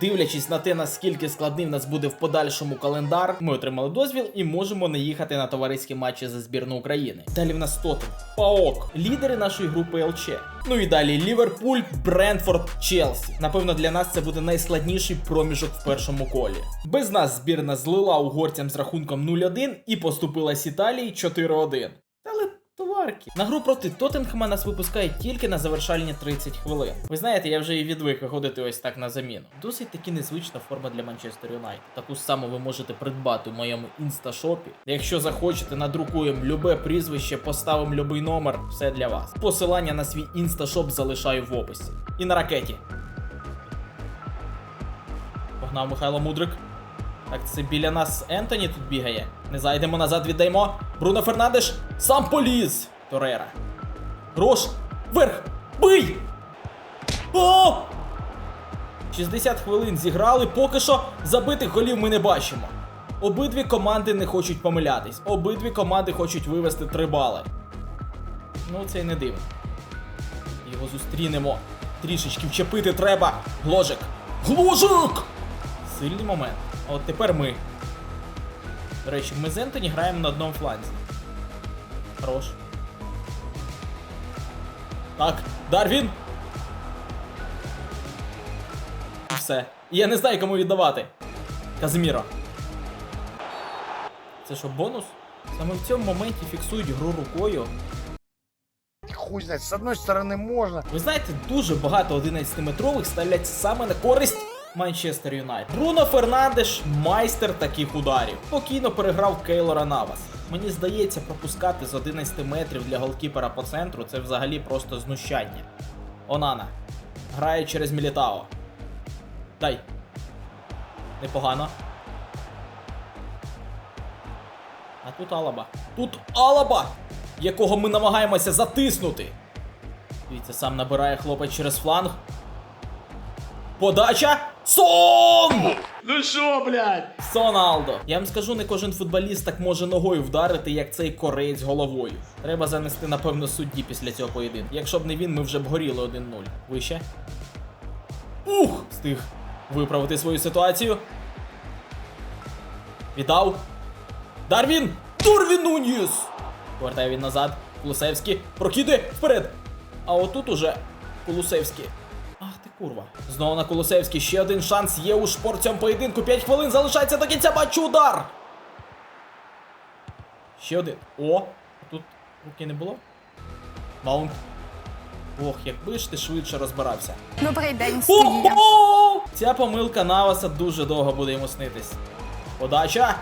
Дивлячись на те, наскільки складний в нас буде в подальшому календар, ми отримали дозвіл і можемо не їхати на товариські матчі за збірну України. Далі в нас Тоттен, Паок, лідери нашої групи ЛЧ. Ну і далі Ліверпуль, Брентфорд, Челсі. Напевно, для нас це буде найскладніший проміжок в першому колі. Без нас збірна злила угорцям з рахунком 0-1 і поступилась Італії 4-1. Але товарки. На гру проти Тоттенхема нас випускають тільки на завершальні 30 хвилин. Ви знаєте, я вже і відвик виходити ось так на заміну. Досить таки незвична форма для Манчестер Юнайтед. Таку саму ви можете придбати в моєму інсташопі. Якщо захочете, надрукуємо любе прізвище, поставимо любий номер, все для вас. Посилання на свій інсташоп залишаю в описі. І на ракеті. Погнав Михайло Мудрик. Так, це біля нас Ентоні тут бігає. Не зайдемо назад, віддаємо. Бруно Фернандеш сам поліз. Торера. Грош. Вверх. Бий! О! 60 хвилин зіграли, поки що забитих голів ми не бачимо. Обидві команди не хочуть помилятись. Обидві команди хочуть вивести три бали. Ну, це й не дивно. Його зустрінемо. Трішечки вчепити треба. Гложик. Гложик! Сильний момент. А от тепер ми. До речі, ми з Ентоні граємо на одному фланзі. Хорош. Так, Дарвін. Все. І я не знаю, кому віддавати. Казиміро. Це що, бонус? Саме в цьому моменті фіксують гру рукою. Хуй знает, с одной стороны можно, Ви знаєте, дуже багато 11-метрових ставлять саме на користь Манчестер Юнайтед. Бруно Фернандеш майстер таких ударів. Спокійно переграв Кейлора Навас. Мені здається, пропускати з 11 метрів для голкіпера по центру це взагалі просто знущання. Онана. Грає через Мілітао. Дай. Непогано. А тут Алаба. Тут Алаба! Якого ми намагаємося затиснути. Дивіться, сам набирає хлопець через фланг. Подача! Сон! Ну що, блядь? Соналдо. Я вам скажу, не кожен футболіст так може ногою вдарити, як цей кореєць головою. Треба занести, напевно, судді після цього поєдинку. Якщо б не він, ми вже б горіли 1-0. Вище. Ух! Встиг виправити свою ситуацію. Віддав. Дарвін! Турвін Нуньєс! Повертає він назад. Кулусевський. Прокиди вперед. А отут уже Кулусевський. Курва. Знову на Кулусевський. Ще один шанс є у шпор цьому поєдинку. 5 хвилин залишається до кінця матчу. Удар. Ще один. О! Тут руки не було. Маунт. Ох, якби ж ти швидше розбирався. Добрий день. Ця помилка Наваса дуже довго буде йому снитись. Подача.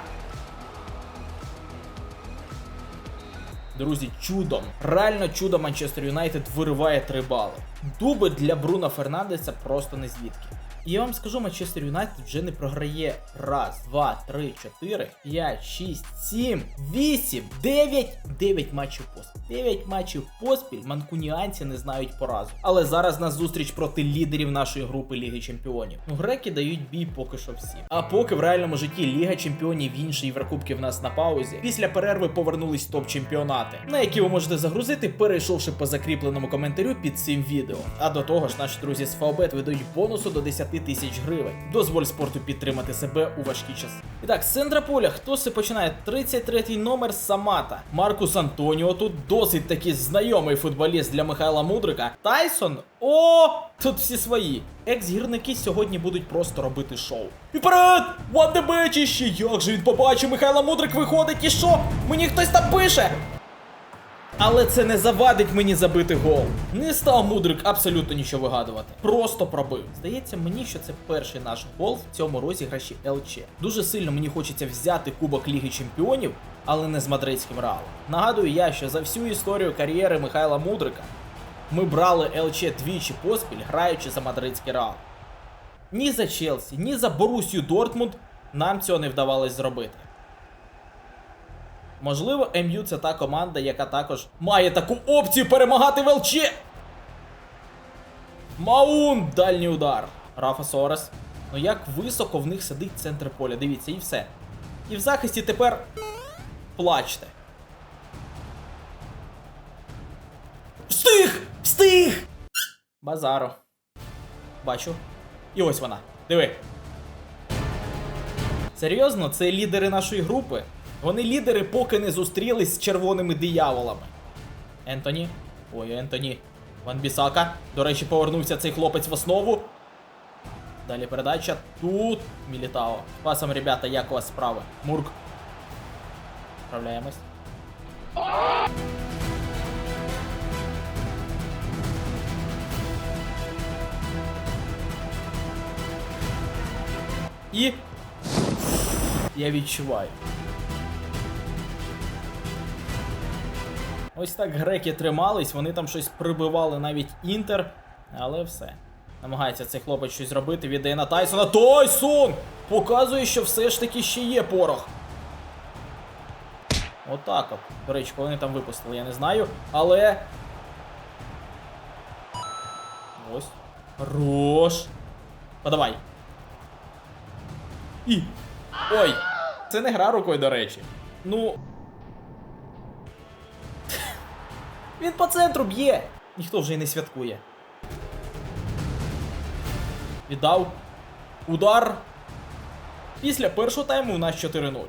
Друзі, чудом. Реально чудо Манчестер Юнайтед вириває три бали. Дуби для Бруно Фернандеса просто не звідки. І я вам скажу, Манчестер Юнайтед вже не програє раз, два, три, чотири, п'ять, шість, сім, вісім, дев'ять, дев'ять матчів поспіль. Дев'ять матчів поспіль манкуніанці не знають поразу. Але зараз на зустріч проти лідерів нашої групи Ліги Чемпіонів. Ну, греки дають бій поки що всі. А поки в реальному житті Ліга Чемпіонів інші Єврокубки в нас на паузі. Після перерви повернулись топ-чемпіонати, на які ви можете загрузити, перейшовши по закріпленому коментарю під цим відео. А до того ж, наші друзі з Фаобет видають бонусу до 10 тисяч гривень. Дозволь спорту підтримати себе у важкі часи. І так, з центра поля, хто се починає? 33-й номер Самата. Маркус Антоніо тут досить таки знайомий футболіст для Михайла Мудрика. Тайсон. О, тут всі свої. Екс-гірники сьогодні будуть просто робити шоу. І вперед! Вандебечище! Як же він побачив, Михайла Мудрик виходить і що? Мені хтось там пише! Але це не завадить мені забити гол. Не став мудрик абсолютно нічого вигадувати. Просто пробив. Здається мені, що це перший наш гол в цьому розіграші ЛЧ. Дуже сильно мені хочеться взяти Кубок Ліги Чемпіонів, але не з мадридським реалом. Нагадую я, що за всю історію кар'єри Михайла Мудрика ми брали ЛЧ двічі поспіль, граючи за мадридський реал. Ні за Челсі, ні за Борусію Дортмунд нам цього не вдавалось зробити. Можливо, МЮ це та команда, яка також має таку опцію перемагати в ЛЧ. Маун! Дальній удар. Рафа Сорес. Ну як високо в них сидить центр поля. Дивіться, і все. І в захисті тепер плачте. Встиг! Встиг! Базаро. Бачу. І ось вона. Диви. Серйозно, це лідери нашої групи. Вони лідери, поки не зустрілись з червоними дияволами. Ентоні. Ой, Ентоні. Ван Бісака. До речі, повернувся цей хлопець в основу. Далі передача. Тут Мілітао. Пасом, ребята, як у вас справи? Мурк. Справляємось. І. Я відчуваю. Ось так греки тримались, вони там щось прибивали навіть інтер, але все. Намагається цей хлопець щось зробити, віддає на Тайсона. Тайсон! Показує, що все ж таки ще є порох. Отак от. До речі, коли вони там випустили, я не знаю. Але. Ось. Хорош. Подавай. І. Ой! Це не гра рукою, до речі. Ну. Він по центру б'є! Ніхто вже й не святкує. Віддав. Удар. Після першого тайму у нас 4-0.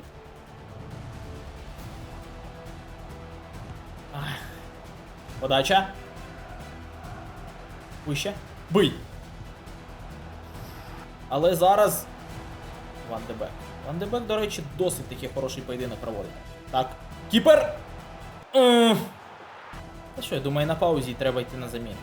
Подача. Вище. Бий. Але зараз. Ван Дебек. Ван Дебек, до речі, досить такий хороший поєдинок проводить. Так. Кіпер! Та що, я думаю, на паузі треба йти на заміну.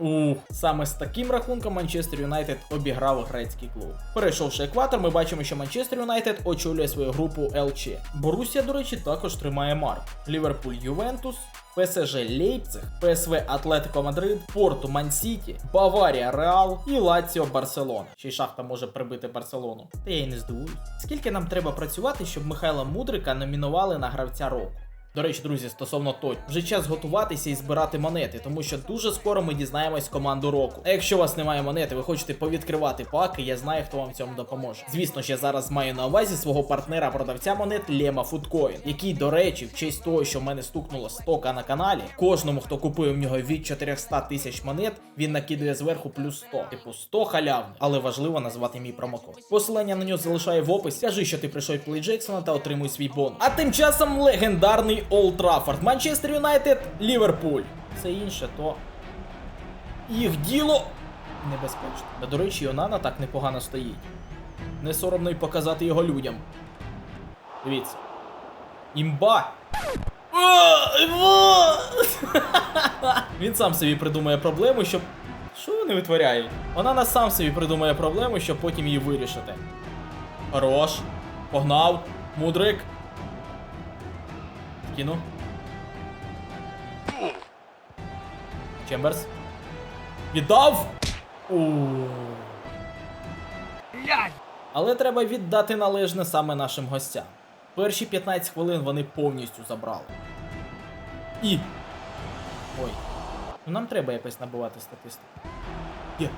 Ух, саме з таким рахунком Манчестер Юнайтед обіграв грецький клуб. Перейшовши екватор, ми бачимо, що Манчестер Юнайтед очолює свою групу ЛЧ. Борусія, до речі, також тримає марк. Ліверпуль Ювентус, ПСЖ Лейпциг, ПСВ Атлетико Мадрид, Порту Мансіті, Баварія Реал і Лаціо Барселона. Ще й шахта може прибити Барселону. Та я й не здивуюсь. Скільки нам треба працювати, щоб Михайла Мудрика номінували на гравця року? До речі, друзі, стосовно той, вже час готуватися і збирати монети, тому що дуже скоро ми дізнаємось команду року. А якщо у вас немає монети, ви хочете повідкривати паки, я знаю, хто вам в цьому допоможе. Звісно ж, я зараз маю на увазі свого партнера-продавця монет Лема Фудкоін, який, до речі, в честь того, що в мене стукнуло 100к на каналі, кожному, хто купує в нього від 400 тисяч монет, він накидує зверху плюс 100. Типу 100 халявних, але важливо назвати мій промокод. Посилання на нього залишаю в описі. Скажи, що ти прийшов Плей Джексона та отримуй свій бонус. А тим часом легендарний Олд Траффорд, Манчестер Юнайтед, Ліверпуль. Все інше, то їх діло небезпечно. Та, до речі, Йонана так непогано стоїть. Не соромно й показати його людям. Дивіться. Імба! Він сам собі придумає проблему, щоб. Що вони витворяють? Вона сам собі придумає проблему, щоб потім її вирішити. Хорош. Погнав. Мудрик. Кину. Чемберс. Віддав! Але треба віддати належне саме нашим гостям. Перші 15 хвилин вони повністю забрали. І. Ой. Ну нам треба якось набивати статистику. Є.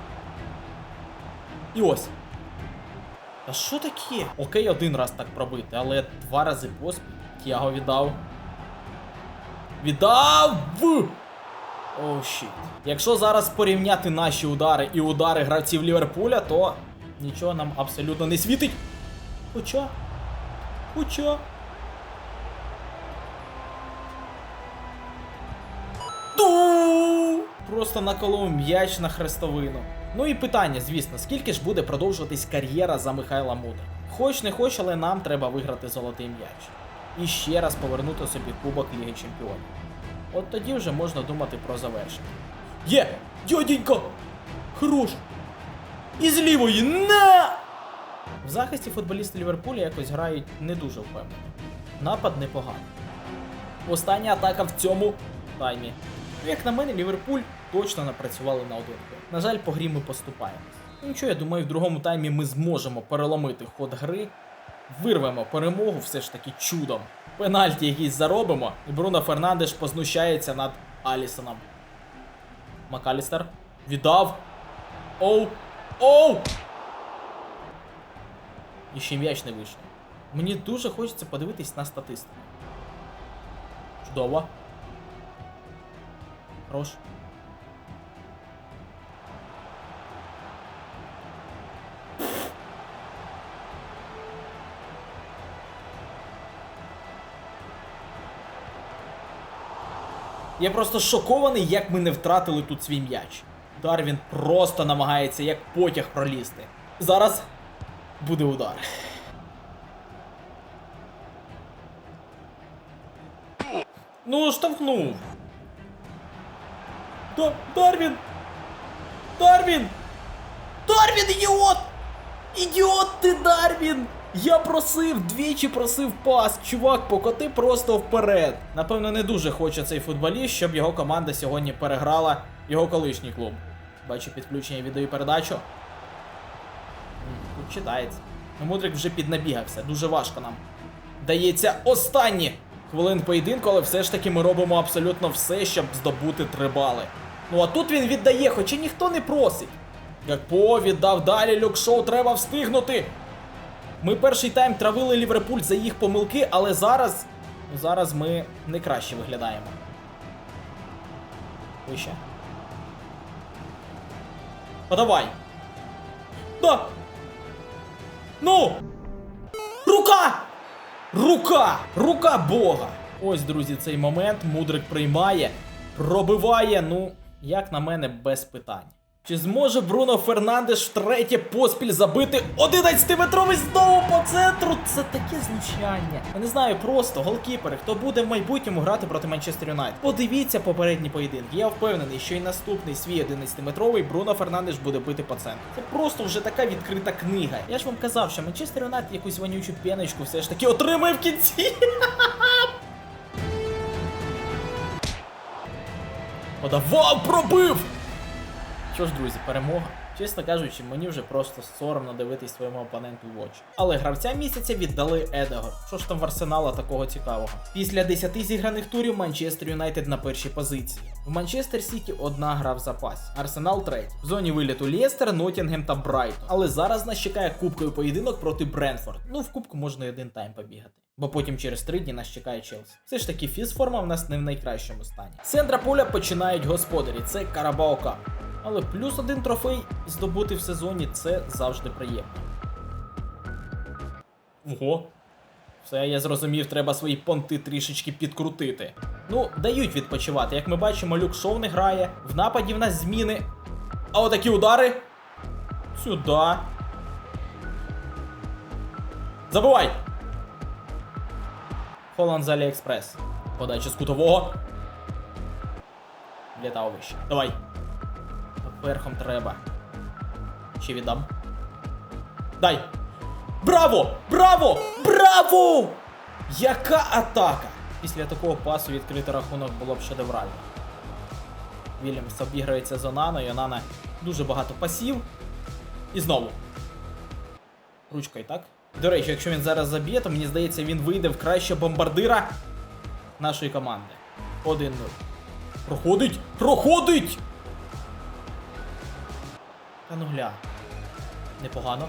І ось. Та що таке? Окей, один раз так пробити, але два рази поспіль. Тяго віддав. Віддав! Оу щіт. Якщо зараз порівняти наші удари і удари гравців Ліверпуля, то нічого нам абсолютно не світить. Хоча. Хоча. Просто наколов м'яч на хрестовину. Ну і питання, звісно, скільки ж буде продовжуватись кар'єра за Михайла Мудрика? Хоч не хоч, але нам треба виграти золотий м'яч. І ще раз повернути собі Кубок Ліги Чемпіонів. От тоді вже можна думати про завершення. Є! Дяденька! Хорош! І з лівої на! В захисті футболісти Ліверпуля якось грають не дуже впевнено. Напад непоганий. Остання атака в цьому таймі. Як на мене, Ліверпуль точно напрацювали на один гол. На жаль, по грі ми поступаємось. Ну нічого, я думаю, в другому таймі ми зможемо переломити ход гри, вирвемо перемогу все ж таки чудом. Пенальті якийсь заробимо, і Бруно Фернандеш познущається над Алісоном. Макалістер віддав. Оу! Оу! І ще м'яч не вийшов. Мені дуже хочеться подивитись на статистику. Чудово. Хорош. Я просто шокований, як ми не втратили тут свій м'яч. Дарвін просто намагається як потяг пролізти. Зараз буде удар. Ну, штовхнув. Да, Дарвін! Дарвін! Дарвін, ідіот! Ідіот ти, Дарвін! Я просив, двічі просив пас. Чувак, покоти просто вперед. Напевно, не дуже хоче цей футболіст, щоб його команда сьогодні переграла його колишній клуб. Бачу підключення відео і передачу. Тут читається. Ну, Мудрик вже піднабігався, дуже важко нам. Дається останні хвилин поєдинку, але все ж таки ми робимо абсолютно все, щоб здобути три бали. Ну а тут він віддає, хоча ніхто не просить. Гакпо віддав далі люкшоу, треба встигнути. Ми перший тайм травили Ліверпуль за їх помилки, але зараз. Зараз ми не краще виглядаємо. Вище. Подавай. Да. Ну! Рука! Рука! Рука Бога! Ось, друзі, цей момент мудрик приймає, пробиває, ну, як на мене, без питань. Чи зможе Бруно Фернандеш втретє поспіль забити 11-метровий знову по центру? Це таке знущання. Я не знаю, просто голкіпери, хто буде в майбутньому грати проти Манчестер Юнайтед. Подивіться попередні поєдинки. Я впевнений, що і наступний свій 11-метровий Бруно Фернандеш буде бити по центру. Це просто вже така відкрита книга. Я ж вам казав, що Манчестер Юнайтед якусь вонючу п'яночку все ж таки отримає в кінці. Подавав, пробив! Що ж, друзі, перемога. Чесно кажучи, мені вже просто соромно дивитись своєму опоненту в очі. Але гравця місяця віддали Едегор. Що ж там в арсенала такого цікавого? Після 10 зіграних турів Манчестер Юнайтед на першій позиції. В Манчестер Сіті одна гра в запасі. Арсенал третій. В зоні виліту Лєстер, Ноттінгем та Брайтон. Але зараз нас чекає кубковий поєдинок проти Бренфорд. Ну, в кубку можна один тайм побігати. Бо потім через три дні нас чекає Челсі. Все ж таки, фізформа в нас не в найкращому стані. З центра поля починають господарі. Це Карабао Кап. Але плюс один трофей здобути в сезоні це завжди приємно. Ого. Все, я зрозумів, треба свої понти трішечки підкрутити. Ну, дають відпочивати. Як ми бачимо, люк шоу не грає. В нападі в нас зміни. А отакі удари. Сюди. Забувай! Холланд з Аліекспрес. Подача з кутового. Літав вище. Давай. Верхом треба. Ще віддам. Дай! Браво! Браво! Браво! Яка атака! Після такого пасу відкрити рахунок було б шедеврально. Вільямс обіграється з Онаною, Онана дуже багато пасів. І знову. Ручкою, так? До речі, якщо він зараз заб'є, то мені здається, він вийде в краще бомбардира нашої команди. 1-0. Проходить! Проходить! Та ну гля. Непогано.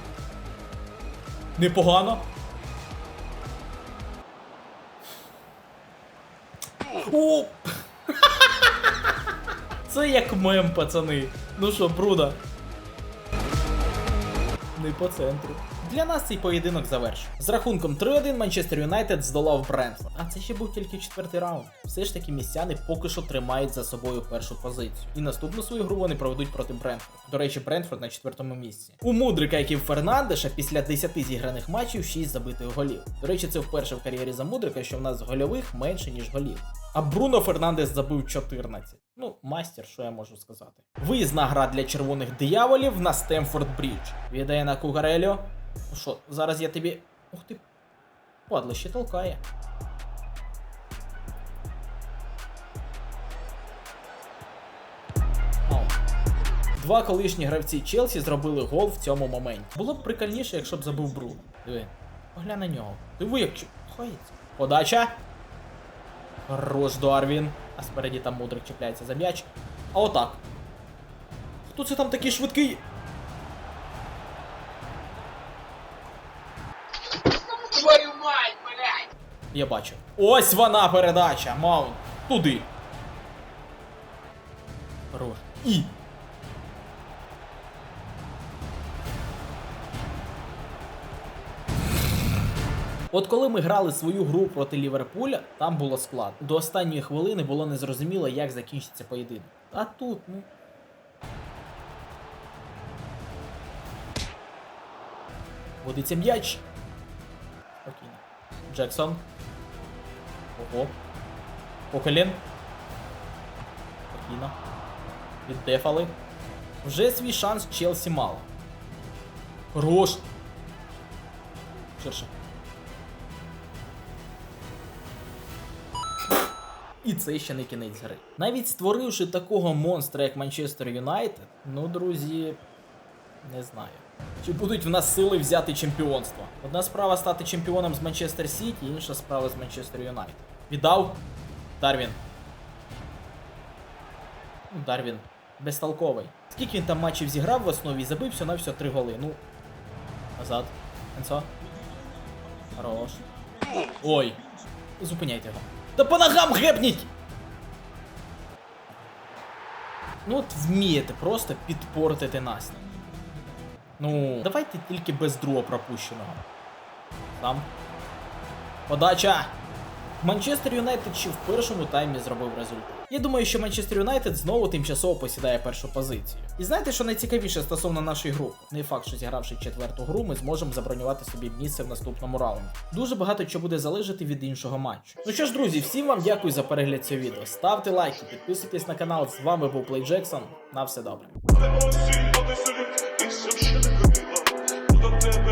Непогано. О! Це як мем, пацани. Ну що, бруда. Не по центру. Для нас цей поєдинок завершив. З рахунком 3-1 Манчестер Юнайтед здолав Брентфорд. А це ще був тільки четвертий раунд. Все ж таки містяни поки що тримають за собою першу позицію. І наступну свою гру вони проведуть проти Брентфорд. До речі, Брентфорд на четвертому місці. У Мудрика, як і в Фернандеша, після 10 зіграних матчів 6 забитих голів. До речі, це вперше в кар'єрі за Мудрика, що в нас гольових менше, ніж голів. А Бруно Фернандес забив 14. Ну, мастер, що я можу сказати. Виїзна гра для червоних дияволів на Стемфорд Брідж. Віддає на Кугарельо. Ну що, зараз я тобі. Ух ти. Падло, ще толкає. Два колишні гравці Челсі зробили гол в цьому моменті. Було б прикольніше, якщо б забив Бруно. Диви. Поглянь на нього. Диви, як чухається. Подача. Хорош Дарвін. А спереді там мудрик чіпляється за м'яч. А отак. Хто це там такий швидкий? Мать, блядь! Я бачу. Ось вона передача. Маунт. Туди. Хорош. І. От коли ми грали свою гру проти Ліверпуля, там було складно. До останньої хвилини було незрозуміло, як закінчиться поєдинок. А тут, ну. Водиться м'яч. Джексон. Ого. Поколін. Спокійно. Віддефали. Вже свій шанс Челсі мало. Хорош. Ширше. І це ще не кінець гри. Навіть створивши такого монстра, як Манчестер Юнайтед, ну, друзі, не знаю. Чи будуть в нас сили взяти чемпіонство? Одна справа стати чемпіоном з Манчестер Сіті, інша справа з Манчестер Юнайтед. Віддав Дарвін. Ну, Дарвін. Безтолковий. Скільки він там матчів зіграв в основі і забив всього на всього три голи. Ну. Назад. Енцо. Хорош. Ой. Зупиняйте його. Та по ногам гепніть! Ну от вмієте просто підпортити нас. Ну, давайте тільки без другого пропущеного. Там. Подача! Манчестер Юнайтед ще в першому таймі зробив результат. Я думаю, що Манчестер Юнайтед знову тимчасово посідає першу позицію. І знаєте, що найцікавіше стосовно нашої групи? Не факт, що зігравши четверту гру, ми зможемо забронювати собі місце в наступному раунді. Дуже багато чого буде залежати від іншого матчу. Ну що ж, друзі, всім вам дякую за перегляд цього відео. Ставте лайки, підписуйтесь на канал. З вами був Плей Джексон. На все добре. Але осінь